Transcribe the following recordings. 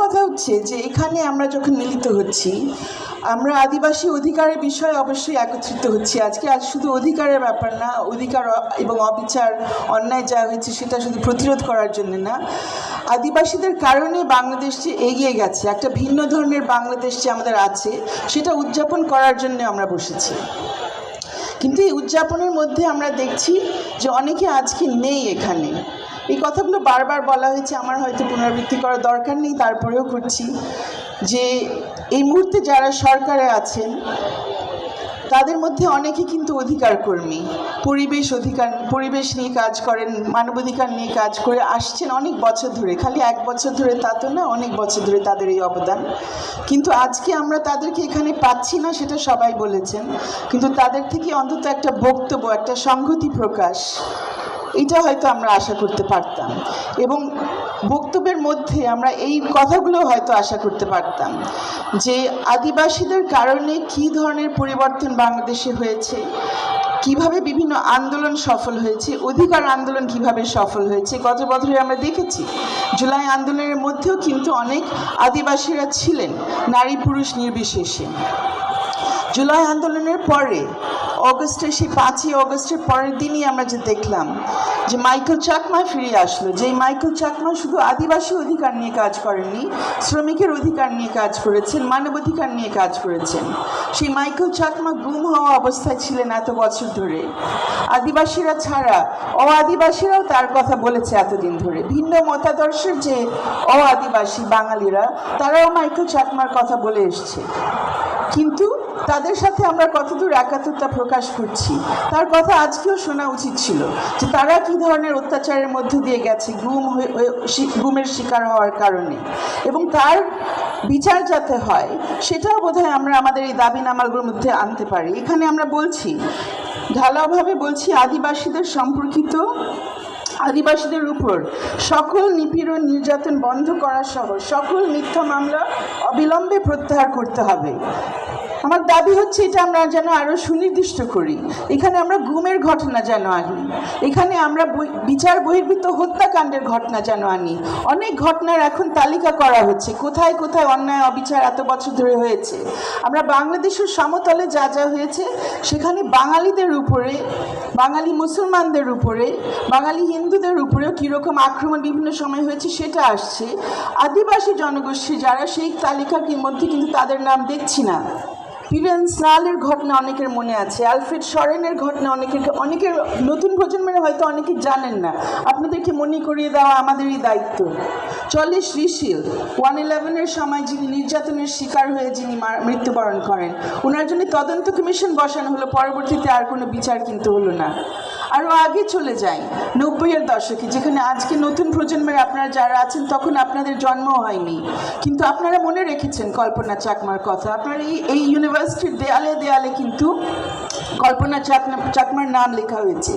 কথা হচ্ছে যে এখানে আমরা যখন মিলিত হচ্ছি, আমরা আদিবাসী অধিকারের বিষয়ে অবশ্যই একত্রিত হচ্ছি। আজকে আজ শুধু অধিকারের ব্যাপার না, অধিকার এবং অবিচার, অন্যায় যা হয়েছে সেটা শুধু প্রতিরোধ করার জন্য না, আদিবাসীদের কারণে বাংলাদেশ যে এগিয়ে গেছে, একটা ভিন্ন ধরনের বাংলাদেশ যে আমাদের আছে, সেটা উদযাপন করার জন্য আমরা বসেছি। কিন্তু এই উদযাপনের মধ্যে আমরা দেখছি যে অনেকে আজকে নেই এখানে। এই কথাগুলো বারবার বলা হয়েছে, আমার হয়তো পুনরাবৃত্তি করার দরকার নেই, তারপরেও করছি যে এই মুহূর্তে যারা সরকারে আছেন, তাদের মধ্যে অনেকে কিন্তু অধিকার কর্মী পরিবেশ অধিকার, পরিবেশ নিয়ে কাজ করেন, মানবাধিকার নিয়ে কাজ করে আসছেন অনেক বছর ধরে, খালি এক বছর ধরে তা তো না, অনেক বছর ধরে তাদের এই অবদান। কিন্তু আজকে আমরা তাদেরকে এখানে পাচ্ছি না, সেটা সবাই বলেছেন। কিন্তু তাদের থেকে অন্তত একটা বক্তব্য, একটা সংহতি প্রকাশ এটা হয়তো আমরা আশা করতে পারতাম। এবং বক্তব্যের মধ্যে আমরা এই কথাগুলো হয়তো আশা করতে পারতাম যে আদিবাসীদের কারণে কী ধরনের পরিবর্তন বাংলাদেশে হয়েছে, কীভাবে বিভিন্ন আন্দোলন সফল হয়েছে, অধিকার আন্দোলন কীভাবে সফল হয়েছে, গত বছরে আমরা দেখেছি জুলাই আন্দোলনের মধ্যেও কিন্তু অনেক আদিবাসীরা ছিলেন, নারী পুরুষ নির্বিশেষে। জুলাই আন্দোলনের পরে অগস্টে সেই পাঁচই অগস্টের পরের দিনই আমরা যে দেখলাম যে মাইকেল চাকমা ফিরে আসলো, যেই মাইকেল চাকমা শুধু আদিবাসী অধিকার নিয়ে কাজ করেননি, শ্রমিকের অধিকার নিয়ে কাজ করেছেন, মানবাধিকার নিয়ে কাজ করেছেন। সেই মাইকেল চাকমা গুম হওয়া অবস্থায় ছিলেন এত বছর ধরে। আদিবাসীরা ছাড়া অ আদিবাসীরাও তার কথা বলেছে এতদিন ধরে। ভিন্ন মতাদর্শের যে অ আদিবাসী বাঙালিরা, তারাও মাইকেল চাকমার কথা বলে এসছে। কিন্তু তাদের সাথে আমরা কতদূর একাত্মতা প্রকাশ করছি? তার কথা আজকেও শোনা উচিত ছিল যে তারা কি ধরনের অত্যাচারের মধ্য দিয়ে গেছে গুম হয়ে গুমের শিকার হওয়ার কারণে। এবং তার বিচার যাতে হয়, সেটাও বোধহয় আমরা আমাদের এই দাবি নামালগুলোর মধ্যে আনতে পারি। এখানে আমরা বলছি, ঢালাওভাবে বলছি আদিবাসীদের সম্পর্কিত, আদিবাসীদের উপর সকল নিপীড়ন, নির্যাতন বন্ধ করা সহ সকল মিথ্যা মামলা অবিলম্বে প্রত্যাহার করতে হবে। আমার দাবি হচ্ছে এটা আমরা যেন আরও সুনির্দিষ্ট করি। এখানে আমরা গুমের ঘটনা যেন আনি। এখানে আমরা বিচার বহির্ভূত হত্যাকাণ্ডের ঘটনা যেন আনি। অনেক ঘটনার এখন তালিকা করা হচ্ছে। কোথায় কোথায় অন্যায়, অবিচার এত বছর ধরে হয়েছে? আমরা বাংলাদেশের সমতলে যা যা হয়েছে, সেখানে বাঙালিদের উপরে, বাঙালি মুসলমানদের উপরে, বাঙালি হিন্দুদের উপরেও কীরকম আক্রমণ বিভিন্ন সময় হয়েছে সেটা আসছে। আদিবাসী জনগোষ্ঠী যারা সেই তালিকার মধ্যে কিন্তু তাদের নাম দেখছি না। পিরেন স্নালের ঘটনা অনেকের মনে আছে, আলফ্রেড সরেনের ঘটনা অনেকের অনেকের নতুন প্রজন্মের হয়তো অনেকে জানেন না। আপনাদেরকে মনে করিয়ে দেওয়া আমাদেরই দায়িত্ব। চলে শ্রীশীল, ওয়ান ইলেভেনের সময় যিনি নির্যাতনের শিকার হয়ে যিনি মৃত্যুবরণ করেন ওনার জন্য তদন্ত কমিশন বসানো হলো, পরবর্তীতে আর কোনো বিচার কিন্তু হলো না। আরও আগে চলে যাই। নব্বইয়ের দশকে, যেখানে আজকে নতুন প্রজন্মের আপনারা যারা আছেন, তখন আপনাদের জন্ম হয়নি। কিন্তু আপনারা মনে রেখেছেন কল্পনা চাকমার কথা। আপনার এই ইউনিভার্সিটির দেয়ালে দেয়ালে কিন্তু কল্পনা চাকমা চাকমার নাম লেখা হয়েছে।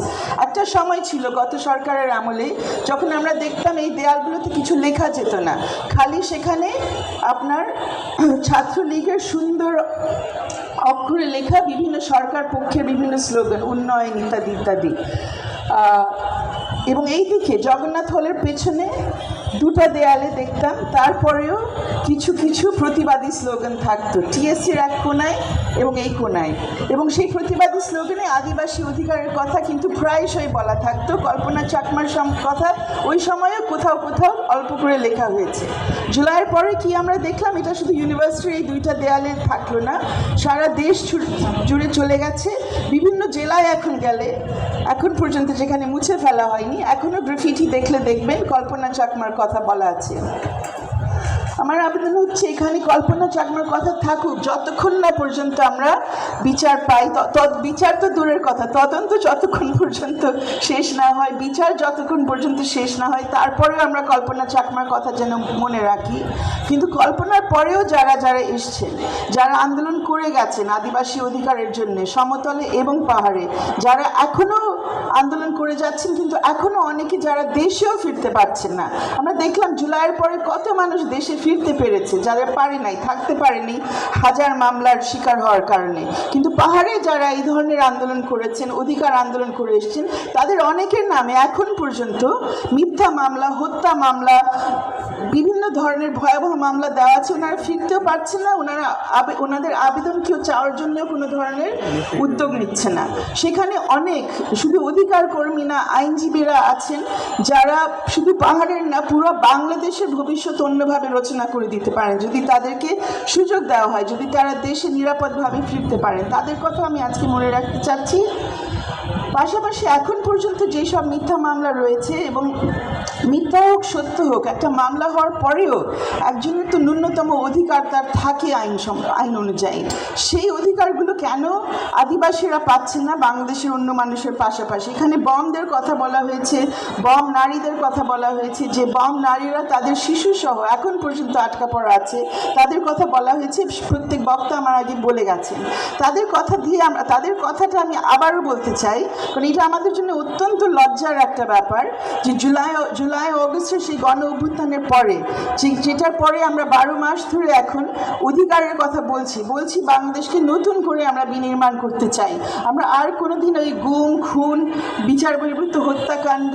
একটা সময় ছিল গত সরকারের আমলে, যখন আমরা দেখতাম এই দেয়ালগুলোতে কিছু লেখা যেত না। খালি সেখানে আপনার ছাত্রলীগের সুন্দর অক্ষরে লেখা বিভিন্ন সরকার পক্ষের বিভিন্ন স্লোগান, উন্নয়ন ইত্যাদি ইত্যাদি। এবং এই দিকে জগন্নাথ হলের পেছনে দুটো দেয়ালে দেখতাম, তারপরেও কিছু কিছু প্রতিবাদী স্লোগান থাকতো টিএসসির এক কোনায় এবং এই কোনায়। এবং সেই প্রতিবাদী স্লোগানে আদিবাসী অধিকারের কথা কিন্তু প্রায়শই বলা থাকতো, কল্পনা চাকমার কথা ওই সময়েও কোথাও কোথাও অল্প করে লেখা হয়েছে। জুলাইয়ের পরে কি আমরা দেখলাম, এটা শুধু ইউনিভার্সিটির এই দুইটা দেয়ালে থাকল না, সারা দেশ জুড়ে চলে গেছে, বিভিন্ন জেলায় এখন গেলে, এখন পর্যন্ত যেখানে মুছে ফেলা হয়নি এখনও গ্রাফিটি দেখলে দেখবেন, কল্পনা চাকমার কথা বলা আছে। আমার আবেদন হচ্ছে, এখানে কল্পনা চাকমার কথা থাকুক, যতক্ষণ না পর্যন্ত আমরা বিচার পাই বিচার তো দূরের কথা, তদন্ত যতক্ষণ পর্যন্ত শেষ না হয়, বিচার যতক্ষণ পর্যন্ত শেষ না হয়, তারপরেও আমরা কল্পনা চাকমার কথা যেন মনে রাখি। কিন্তু কল্পনার পরেও যারা যারা এসছেন যারা আন্দোলন করে গেছেন আদিবাসী অধিকারের জন্য, সমতলে এবং পাহাড়ে, যারা এখনও আন্দোলন করে যাচ্ছেন, কিন্তু এখনও অনেকে যারা দেশেও ফিরতে পারছেন না। আমরা দেখলাম জুলাইয়ের পরে কত মানুষ দেশে ফিরতে পেরেছে, যারা পারে নাই, থাকতে পারেনি, হাজার মামলার শিকার হওয়ার কারণে। কিন্তু পাহাড়ে যারা এই ধরনের আন্দোলন করেছেন, অধিকার আন্দোলন করে এসেছেন, তাদের অনেকের নামে এখন পর্যন্ত মিথ্যা মামলা, হত্যা মামলা, বিভিন্ন ধরনের ভয়াবহ মামলা দেওয়া আছে, ওনারা ফিরতেও পারছেন না, ওনারা ওনাদের আবেদন কেউ চাওয়ার জন্য কোনো ধরনের উদ্যোগ নিচ্ছে না। সেখানে অনেক শুধু অধিকার কর্মী না, আইনজীবীরা আছেন, যারা শুধু পাহাড়ের না, পুরো বাংলাদেশের ভবিষ্যৎ অন্যভাবে রচনা করে দিতে পারেন। যদি তাদেরকে সুযোগ দেওয়া হয়, যদি তারা দেশে নিরাপদভাবে ফিরতে পারেন। তাদের কথা আমি আজকে মনে রাখতে চাচ্ছি। পাশাপাশি এখন পর্যন্ত যেসব মিথ্যা মামলা রয়েছে এবং মিথ্যা হোক, সত্য হোক, একটা মামলা হওয়ার পরেও একজনের তো ন্যূনতম অধিকার তার থাকে আইন আইন অনুযায়ী। সেই অধিকারগুলো কেন আদিবাসীরা পাচ্ছেন না, বাংলাদেশের অন্য মানুষের পাশাপাশি? এখানে বমদের কথা বলা হয়েছে, বম নারীদের কথা বলা হয়েছে, যে বম নারীরা তাদের শিশুসহ এখন পর্যন্ত আটকা পড়া আছে, তাদের কথা বলা হয়েছে, প্রত্যেক বক্তা আমার আগে বলে গেছেন। তাদের কথা দিয়ে আমরা, তাদের কথাটা আমি আবারও বলতে চাই কারণ এটা আমাদের জন্য অত্যন্ত লজ্জার একটা ব্যাপার যে জুলাই জুলাই অগস্টে সেই গণ অভ্যুত্থানের পরে যেটার পরে আমরা বারো মাস ধরে এখন অধিকারের কথা বলছি বলছি বাংলাদেশকে নতুন করে আমরা বিনির্মাণ করতে চাই। আমরা আর কোনো দিন ওই গুম, খুন, বিচার বহির্ভূত হত্যাকাণ্ড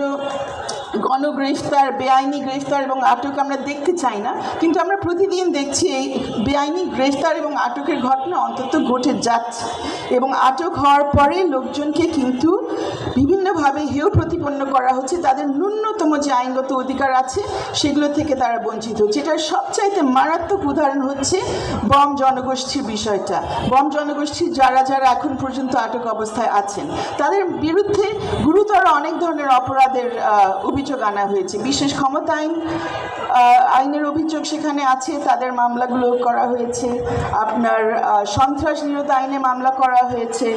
গণগ্রেফতার বেআইনি গ্রেফতার এবং আটক আমরা দেখতে চাই না। কিন্তু আমরা প্রতিদিন দেখছি এই বেআইনি গ্রেফতার এবং আটকের ঘটনা অন্তত ঘটে যাচ্ছে। এবং আটক হওয়ার পরে লোকজনকে কিন্তু প্রতিপন্ন করা হচ্ছে, তাদের ন্যূনতম যে আইনগত অধিকার আছে, সেগুলো থেকে তারা বঞ্চিত হচ্ছে। এটার সবচাইতে মারাত্মক উদাহরণ হচ্ছে বম জনগোষ্ঠীর বিষয়টা। বম জনগোষ্ঠীর যারা যারা এখন পর্যন্ত আটক অবস্থায় আছেন, তাদের বিরুদ্ধে গুরুতর অনেক ধরনের অপরাধের অভিযোগ আনা হয়েছে। বিশেষ ক্ষমতা আইন আইনের অভিযোগ সেখানে আছে, তাদের মামলাগুলো করা হয়েছে। আপনার সন্ত্রাস নিরোধ আইনে মামলা করা হয়েছে।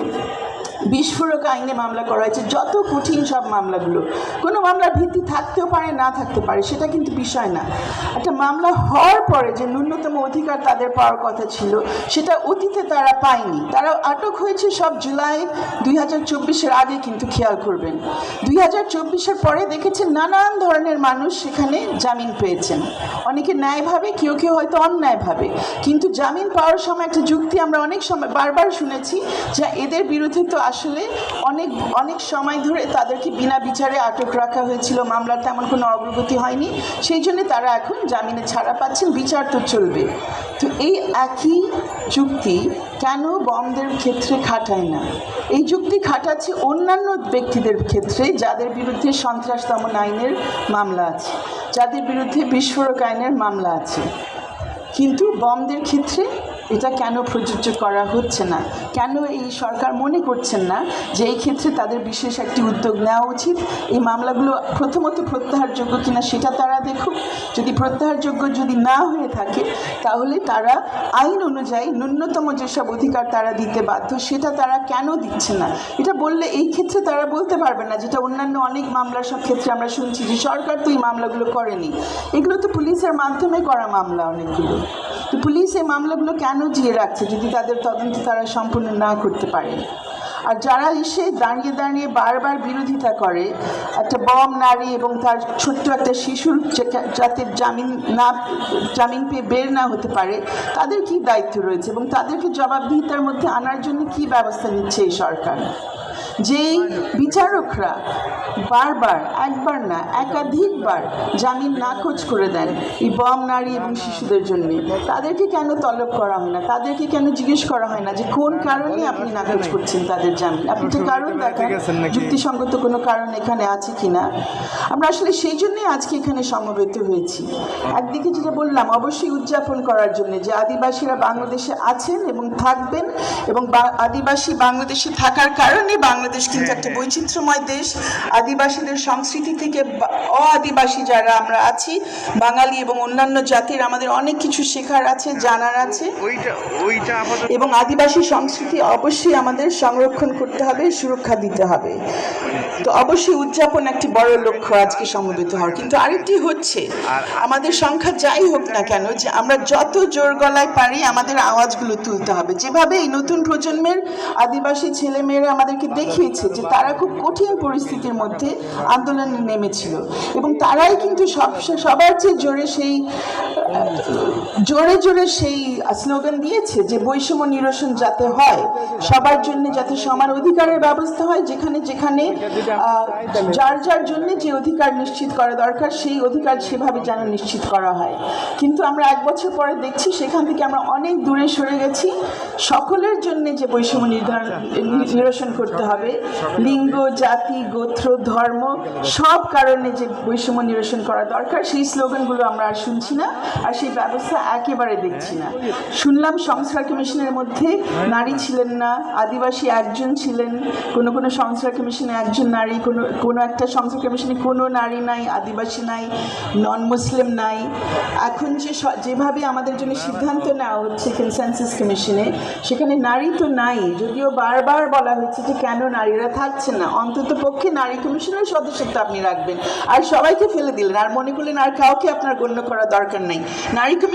বিস্ফোরক আইনে মামলা করা হয়েছে। যত কঠিন সব মামলাগুলো, কোনো মামলার ভিত্তি থাকতেও পারে, না থাকতে পারে, সেটা কিন্তু বিষয় না। একটা মামলা হওয়ার পরে যে ন্যূনতম অধিকার তাদের পাওয়ার কথা ছিল, সেটা অতীতে তারা পায়নি। তারা আটক হয়েছে সব জুলাই দুই হাজার চব্বিশের আগে কিন্তু খেয়াল করবেন। দুই হাজার চব্বিশের পরে দেখেছেন নানান ধরনের মানুষ সেখানে জামিন পেয়েছেন। অনেকে ন্যায়ভাবে, কেউ কেউ হয়তো অন্যায়ভাবে। কিন্তু জামিন পাওয়ার সময় একটা যুক্তি আমরা অনেক সময় বারবার শুনেছি যে এদের বিরুদ্ধে তো আসলে অনেক অনেক সময় ধরে তাদেরকে বিনা বিচারে আটক রাখা হয়েছিল। মামলার তেমন কোনো অগ্রগতি হয়নি। সেই জন্য তারা এখন জামিনে ছাড়া পাচ্ছেন। বিচার তো চলবে। তো এই একই যুক্তি কেন বমদের ক্ষেত্রে খাটায় না? এই যুক্তি খাটাচ্ছে অন্যান্য ব্যক্তিদের ক্ষেত্রে যাদের বিরুদ্ধে সন্ত্রাস দমন আইনের মামলা আছে, যাদের বিরুদ্ধে বিস্ফোরক আইনের মামলা আছে। কিন্তু বমদের ক্ষেত্রে এটা কেন প্রযোজ্য করা হচ্ছে না? কেন এই সরকার মনে করছেন না যে এই ক্ষেত্রে তাদের বিশেষ একটি উদ্যোগ নেওয়া উচিত? এই মামলাগুলো প্রথমত প্রত্যাহারযোগ্য কিনা সেটা তারা দেখুক। যদি প্রত্যাহারযোগ্য যদি না হয়ে থাকে, তাহলে তারা আইন অনুযায়ী ন্যূনতম যেসব অধিকার তারা দিতে বাধ্য, সেটা তারা কেন দিচ্ছে না? এটা বললে এই ক্ষেত্রে তারা বলতে পারবে না, যেটা অন্যান্য অনেক মামলার সব ক্ষেত্রে আমরা শুনছি যে সরকার তো এই মামলাগুলো করেনি। এগুলো তো পুলিশের মাধ্যমে করা মামলা অনেকগুলো। তো পুলিশ এই মামলাগুলো কেন জিয়ে রাখছে যদি তাদের তদন্ত তারা সম্পূর্ণ না করতে পারে? আর যারা এসে দাঁড়িয়ে দাঁড়িয়ে বারবার বিরোধিতা করে, একটা বম নারী এবং তার ছোট্ট একটা শিশুর যাতে জামিন না, জামিন পেয়ে বের না হতে পারে, তাদের কি দায়িত্ব রয়েছে এবং তাদেরকে জবাবদিহিতার মধ্যে আনার জন্য কি ব্যবস্থা নিচ্ছে এই সরকার? যেই বিচারকরা বারবার একবার না একাধিকবার জামিন নাকচ করে দেন এই বম নারী এবং শিশুদের জন্য তাদেরকে কেন তলব করা হয় না? তাদেরকে কেন জিজ্ঞেস করা হয় না যে কোন কারণে আপনি নাকচ করছেন তাদের জামিন? আপনি তো কারণ দেখান? যুক্তিসঙ্গত কোনো কারণ এখানে আছে কিনা? আমরা আসলে সেই জন্যই আজকে এখানে সমবেত হয়েছি। একদিকে যেটা বললাম অবশ্যই উদযাপন করার জন্য যে আদিবাসীরা বাংলাদেশে আছেন এবং থাকবেন এবং আদিবাসী বাংলাদেশে থাকার কারণে বাংলাদেশ কিন্তু একটা বৈচিত্র্যময় দেশ। আদিবাসীদের সংস্কৃতি থেকে অ-আদিবাসী যারা আমরা আছি বাঙালি এবং অন্যান্য জাতির আমাদের অনেক কিছু শেখার আছে জানার আছে। এবং আদিবাসী সংস্কৃতি অবশ্যই আমাদের সংরক্ষণ করতে হবে সুরক্ষা দিতে হবে। তো অবশ্যই উদযাপন একটি বড় লক্ষ্য আজকে সমবেত হওয়ার। কিন্তু আরেকটি হচ্ছে আমাদের সংখ্যা যাই হোক না কেন যে আমরা যত জোর গলায় পারি আমাদের আওয়াজগুলো তুলতে হবে। যেভাবে এই নতুন প্রজন্মের আদিবাসী ছেলেমেয়েরা আমাদেরকে দেখিয়ে দেখিয়েছে যে তারা খুব কঠিন পরিস্থিতির মধ্যে আন্দোলনে নেমেছিল। এবং তারাই কিন্তু সব, সবার চেয়ে জোরে সেই জোরে জোরে সেই স্লোগান দিয়েছে যে বৈষম্য নিরসন যাতে হয়, সবার জন্য যাতে সমান অধিকারের ব্যবস্থা হয়, যেখানে যেখানে যার যার জন্য যে অধিকার নিশ্চিত করা দরকার, সেই অধিকার সেভাবে যেন নিশ্চিত করা হয়। কিন্তু আমরা এক বছর পরে দেখছি সেখান থেকে আমরা অনেক দূরে সরে গেছি। সকলের জন্য যে বৈষম্য নির্ধারণ, নিরসন করতে হবে। লিঙ্গ, জাতি, গোত্র, ধর্ম, সব কারণে যে বৈষম্য নিরসন করা দরকার, সেই স্লোগানগুলো আমরা আর শুনছি না। আর সেই ব্যবস্থা একেবারে দেখছি না। শুনলাম সংস্কার কমিশনের মধ্যে নারী ছিলেন না, আদিবাসী একজন ছিলেন, কোনো কোনো সংস্কার কমিশনে একজন নারী, কোনো কোনো একটা সংস্কার কমিশনে কোনো নারী নাই, আদিবাসী নাই নন মুসলিম নাই। এখন যে যেভাবে আমাদের জন্য সিদ্ধান্ত নেওয়া হচ্ছে কনসেনসাস কমিশনে, সেখানে নারী তো নাই। যদিও বারবার বলা হচ্ছে যে কেন নারীরা থাকছে না, অন্তত পক্ষে নারী কমিশনের সদস্যত্ব আপনি রাখবেন। আর সবাইকে ফেলে দিলেন, আর মনে করলেন আর কাউকে আপনার গণ্য করা দরকার নাই। নারী কমি-